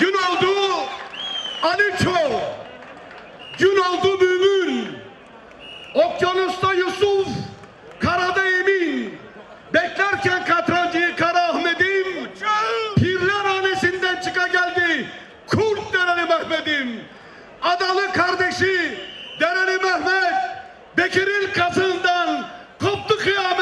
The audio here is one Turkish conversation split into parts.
Gün oldu Aliço. Gün oldu Mümin. Okyanusta Yusuf. Karada Emin. Beklerken katrancıyı Kara Ahmet'im. Pirler hanesinden çıka geldi. Kurt Dereli Mehmet'im. Adalı kardeşi Dereli Mehmet. Bekir'in kazığından koptu kıyamet.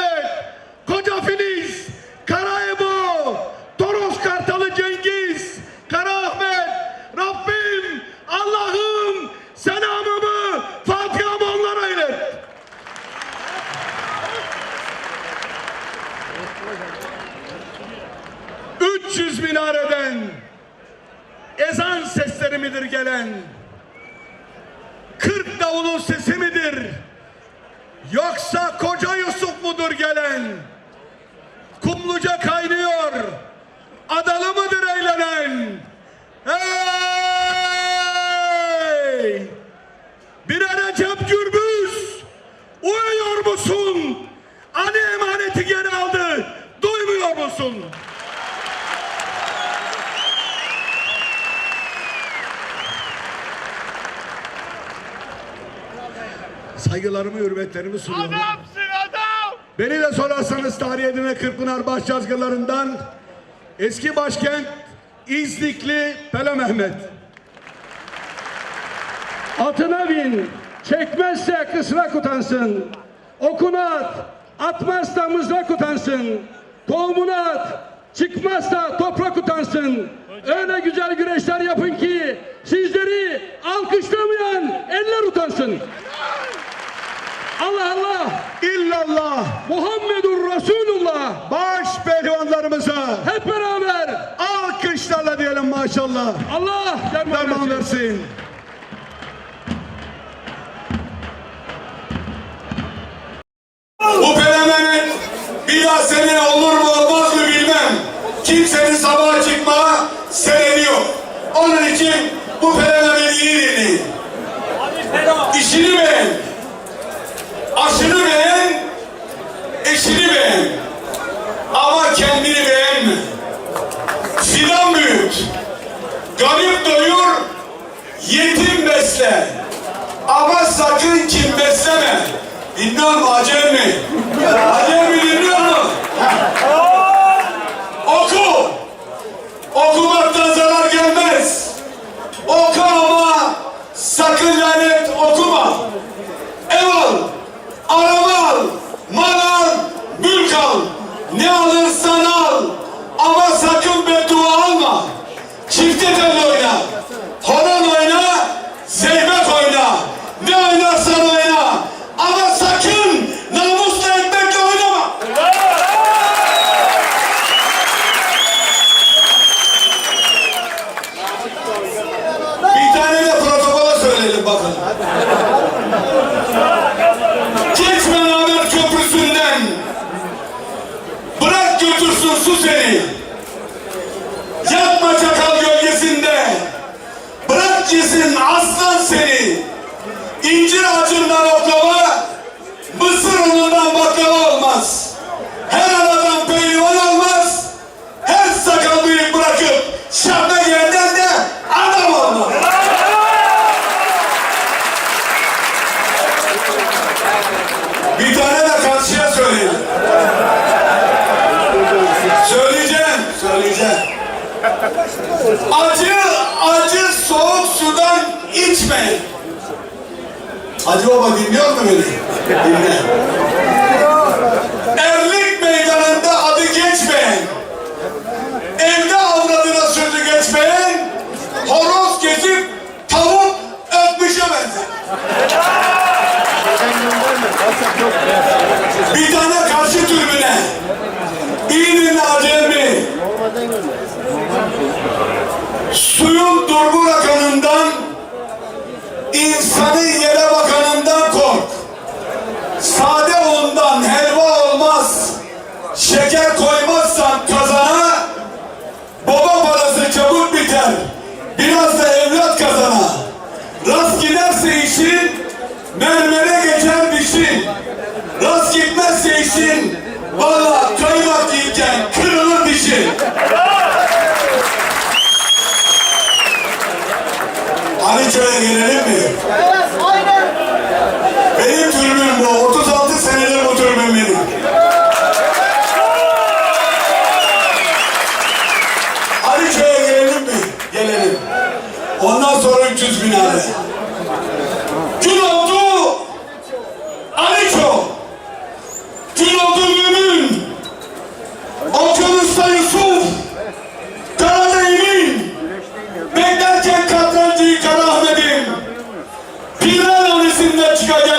...ezan sesleri midir gelen... ...40 davulun sesi midir... ...yoksa koca Yusuf mudur gelen... Kumluca kaynıyor. Adalı mıdır eğlenen? Saygılarımı, hürmetlerimi sunuyorum. Adamsın adam. Beni de sorarsanız tarih edine Kırkpınar Başyazgılarından eski başkent İznikli Pele Mehmet. Atına bin, çekmezse kısrak utansın. Okuna at, atmazsa mızrak utansın. Tohumuna at, çıkmazsa toprak utansın. Öyle güzel güreşler yapın ki sizleri alkışlamayan eller utansın. Maşallah. Allah derman Derman versin. versin. Bu fenomenin bir daha seneye olur mu olmaz mı bilmem. Kimsenin sabaha çıkma sebebi yok. Onun için besle. Ama sakın kim besleme. Dinliyor mu Acem Yesin aslan seni. İncir ağacından oklava, mısır unundan baklava olmaz. Her anadan pehlivan olmaz. Her sakallıyı bırakıp şapka yerden de adam olmaz. Bir tane de karşıya söyleyelim. Söyleyeceğim, söyleyeceğim. Acı, acı soğuk sudan içme. Hacı baba dinliyor mu beni? Dinle. Erlik mermere geçen bir şey. Rast gitmezse işin, valla kaymak yiyken kırılır şey. dişin. Arıçaya gelelim mi?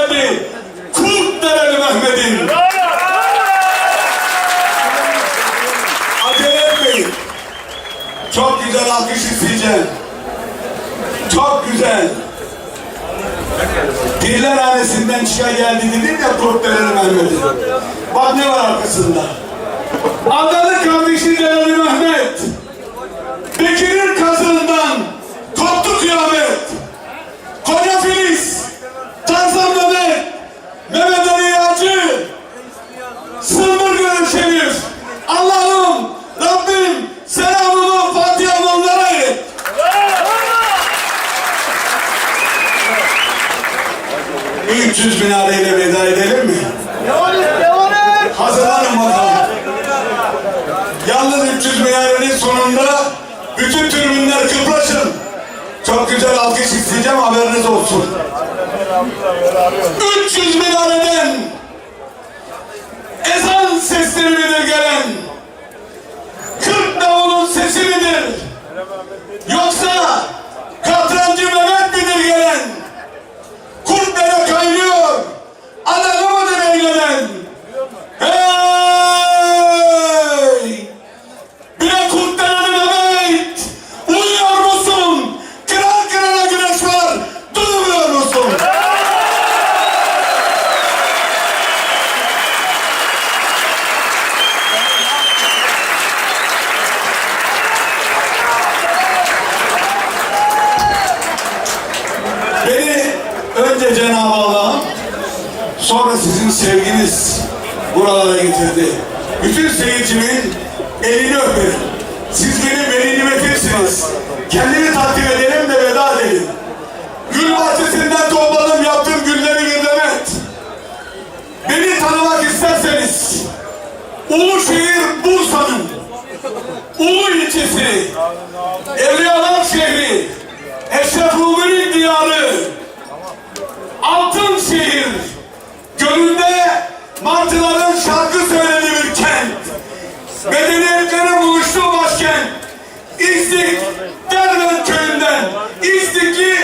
Geldi. Kurt dereli Mehmet'im. Acele etmeyin. Çok güzel alkış isteyeceğim. Çok güzel. Pirler hanesinden çıka geldi dedim ya Kurt dereli Mehmet'im. Bak ne var arkasında. Adalı kardeşi Dereli Mehmet. Bekir'in kazığından koptu kıyamet. Koca Filiz, Tarzan veda edelim mi? Hazırlanın bakalım. Yalnız 300 minarenin sonunda bütün tribünler kıpraşın. Çok güzel alkış isteyeceğim haberiniz olsun. 300 minareden ezan sesleri midir gelen? 40 davulun sesi midir? Yoksa katrancı Mehmet midir gelen? Kurt dere kaynıyor. Adalı mıdır eylenen? Hey! Bile kurtaran Mehmet! Uyuyor musun? Kıran kırana güneş var! Duymuyor musun? Beni önce Cenab-ı Allah'ım sonra sizin sevginiz buralara getirdi. Bütün seyircimin elini öperim. Siz benim veli nimetimsiniz. Kendimi takdir edelim de veda edelim. Gül bahçesinden topladım yaptığım gülleri bir demet. Beni tanımak isterseniz Uluşehir Bursa'nın Ulu ilçesi Evliyalar şehri Eşref Rumi'nin diyarı Altın şehir Gönülde martıların şarkı söylediği bir kent. Medeniyetlerin buluştuğu başkent. İznik, Derben köyünden, İznikli